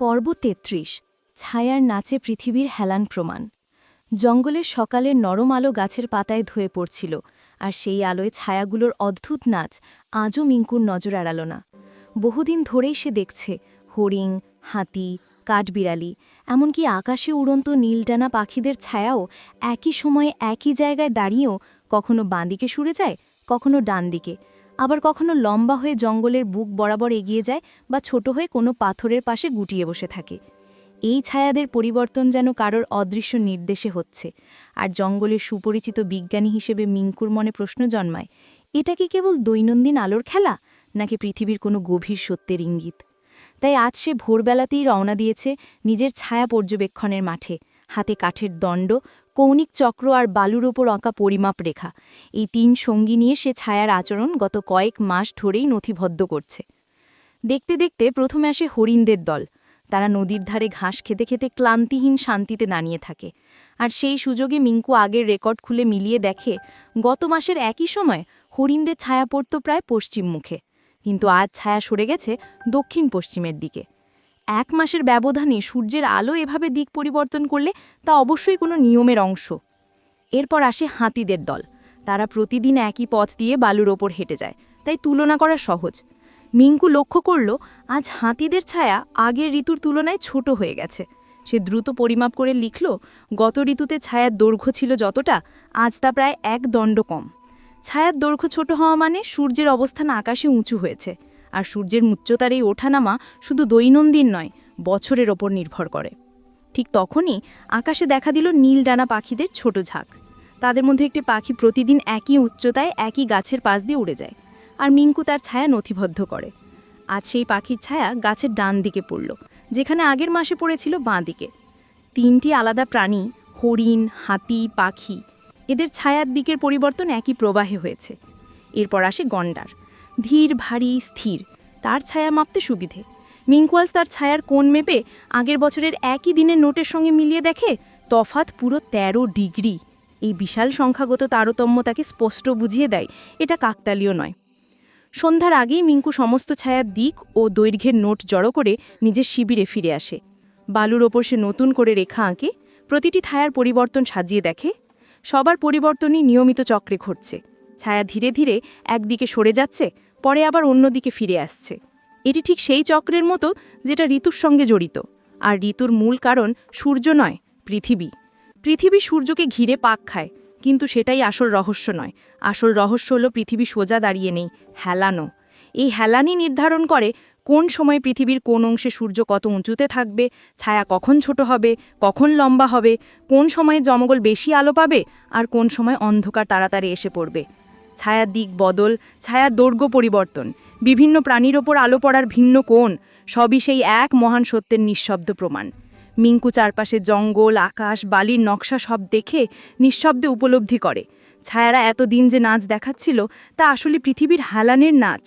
পর্ব তেত্রিশ, ছায়ার নাচে পৃথিবীর হেলান প্রমাণ। জঙ্গলের সকালের নরম আলো গাছের পাতায় ধুয়ে পড়ছিল, আর সেই আলোয় ছায়াগুলোর অদ্ভুত নাচ আজও মিঙ্কুর নজর এড়াল না। বহুদিন ধরেই সে দেখছে হরিং হাতি, কাঠবিড়ালি, এমনকি আকাশে উড়ন্ত নীলডানা পাখিদের ছায়াও একই সময়ে একই জায়গায় দাঁড়িয়েও কখনো বাঁদিকে সুরে যায়, কখনো ডান দিকে আবার কখনো লম্বা হয়ে জঙ্গলের বুক বরাবর এগিয়ে যায় বা ছোট হয়ে কোনো পাথরের পাশে গুটিয়ে বসে থাকে। এই ছায়াদের পরিবর্তন যেন কারোর অদৃশ্য নির্দেশে হচ্ছে। আর জঙ্গলের সুপরিচিত বিজ্ঞানী হিসেবে মিঙ্কুর মনে প্রশ্ন জন্মায়, এটা কি কেবল দৈনন্দিন আলোর খেলা, নাকি পৃথিবীর কোনো গভীর সত্যের ইঙ্গিত? তাই আজ সে ভোরবেলাতেই রওনা দিয়েছে নিজের ছায়া পর্যবেক্ষণের মাঠে, হাতে কাঠের দণ্ড কৌণিক চক্র আর বালুর ওপর আঁকা পরিমাপ রেখা। এই তিন সঙ্গী নিয়ে সে ছায়ার আচরণ গত কয়েক মাস ধরেই নথিবদ্ধ করছে। দেখতে দেখতে প্রথমে আসে হরিণদের দল। তারা নদীর ধারে ঘাস খেতে খেতে ক্লান্তিহীন শান্তিতে দাঁড়িয়ে থাকে। আর সেই সুযোগে মিঙ্কু আগের রেকর্ড খুলে মিলিয়ে দেখে, গত মাসের একই সময় হরিণদের ছায়া পড়ত প্রায় পশ্চিম মুখে। কিন্তু আজ ছায়া সরে গেছে দক্ষিণ পশ্চিমের দিকে। এক মাসের ব্যবধানে সূর্যের আলো এভাবে দিক পরিবর্তন করলে তা অবশ্যই কোনো নিয়মের অংশ। এরপর আসে হাতিদের দল। তারা প্রতিদিন একই পথ দিয়ে বালুর ওপর হেঁটে যায়, তাই তুলনা করা সহজ। মিঙ্কু লক্ষ্য করল, আজ হাতিদের ছায়া আগের ঋতুর তুলনায় ছোট হয়ে গেছে। সে দ্রুত পরিমাপ করে লিখল, গত ঋতুতে ছায়ার দৈর্ঘ্য ছিল যতটা, আজ তা প্রায় এক দণ্ড কম। ছায়ার দৈর্ঘ্য ছোট হওয়া মানে সূর্যের অবস্থান আকাশে উঁচু হয়েছে। আর সূর্যের উচ্চতার এই ওঠানামা শুধু দৈনন্দিন নয়, বছরের ওপর নির্ভর করে। ঠিক তখনই আকাশে দেখা দিল নীল ডানা পাখিদের ছোট ঝাঁক। তাদের মধ্যে একটি পাখি প্রতিদিন একই উচ্চতায় একই গাছের পাশ দিয়ে উড়ে যায় আর মিঙ্কু তার ছায়া নথিবদ্ধ করে। আজ সেই পাখির ছায়া গাছের ডান দিকে পড়ল, যেখানে আগের মাসে পড়েছিল বাঁ দিকে। তিনটি আলাদা প্রাণী, হরিণ, হাতি, পাখি, এদের ছায়ার দিকের পরিবর্তন একই প্রবাহে হয়েছে। এরপর আসে গন্ডার। ধীর, ভারী, স্থির। তার ছায়া মাপতে সুবিধে। মিঙ্কুয়ালস তার ছায়ার কোণ মেপে আগের বছরের একই দিনের নোটের সঙ্গে মিলিয়ে দেখে তফাত পুরো ১৩ ডিগ্রি। এই বিশাল সংখ্যাগত তারতম্য তাকে স্পষ্ট বুঝিয়ে দেয়, এটা কাকতালীয় নয়। সন্ধ্যার আগেই মিঙ্কু সমস্ত ছায়ার দিক ও দৈর্ঘ্যের নোট জড়ো করে নিজের শিবিরে ফিরে আসে। বালুর ওপর সে নতুন করে রেখা আঁকে, প্রতিটি ছায়ার পরিবর্তন সাজিয়ে দেখে, সবার পরিবর্তনই নিয়মিত চক্রে ঘটছে। ছায়া ধীরে ধীরে একদিকে সরে যাচ্ছে পরে আবার অন্যদিকে ফিরে আসছে। এটি ঠিক সেই চক্রের মতো যেটা ঋতুর সঙ্গে জড়িত। আর ঋতুর মূল কারণ সূর্য নয়, পৃথিবী। পৃথিবী সূর্যকে ঘিরে পাক খায়, কিন্তু সেটাই আসল রহস্য নয়। আসল রহস্য হলো পৃথিবী সোজা দাঁড়িয়ে নেই, হেলানো। এই হেলানি নির্ধারণ করে কোন সময় পৃথিবীর কোন অংশে সূর্য কত উঁচুতে থাকবে, ছায়া কখন ছোট হবে, কখন লম্বা হবে, কোন সময়ে জমগল বেশি আলো পাবে, আর কোন সময় অন্ধকার তাড়াতাড়ি এসে পড়বে। ছায়ার দিক বদল, ছায়ার দৈর্ঘ্য পরিবর্তন, বিভিন্ন প্রাণীর ওপর আলো পড়ার ভিন্ন কোণ, সবই সেই এক মহান সত্যের নিঃশব্দ প্রমাণ। মিঙ্কু চারপাশে জঙ্গল, আকাশ, বালির নকশা সব দেখে নিঃশব্দে উপলব্ধি করে। ছায়ারা এতদিন যে নাচ দেখাচ্ছিল, তা আসলে পৃথিবীর হালানের নাচ।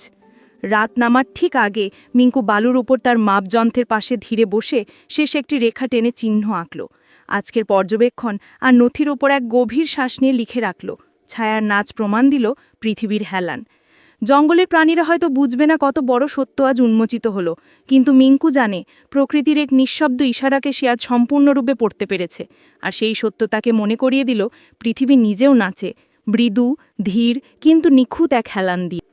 রাত নামার ঠিক আগে মিঙ্কু বালুর উপর তার মাপযন্ত্রের পাশে ধীরে বসে শেষ একটি রেখা টেনে চিহ্ন আঁকল। আজকের পর্যবেক্ষণ আর নথির ওপর এক গভীর শ্বাস নিয়ে লিখে রাখল। ছায়ার নাচ প্রমাণ দিল পৃথিবীর হেলান। জঙ্গলের প্রাণীরা হয়তো বুঝবে না কত বড় সত্য আজ উন্মোচিত হলো, কিন্তু মিঙ্কু জানে প্রকৃতির এক নিঃশব্দ ইশারাকে সে আজ সম্পূর্ণরূপে পড়তে পেরেছে, আর সেই সত্য তাকে মনে করিয়ে দিল পৃথিবী নিজেও নাচে, মৃদু, ধীর, কিন্তু নিখুঁত এক হেলান দিয়ে।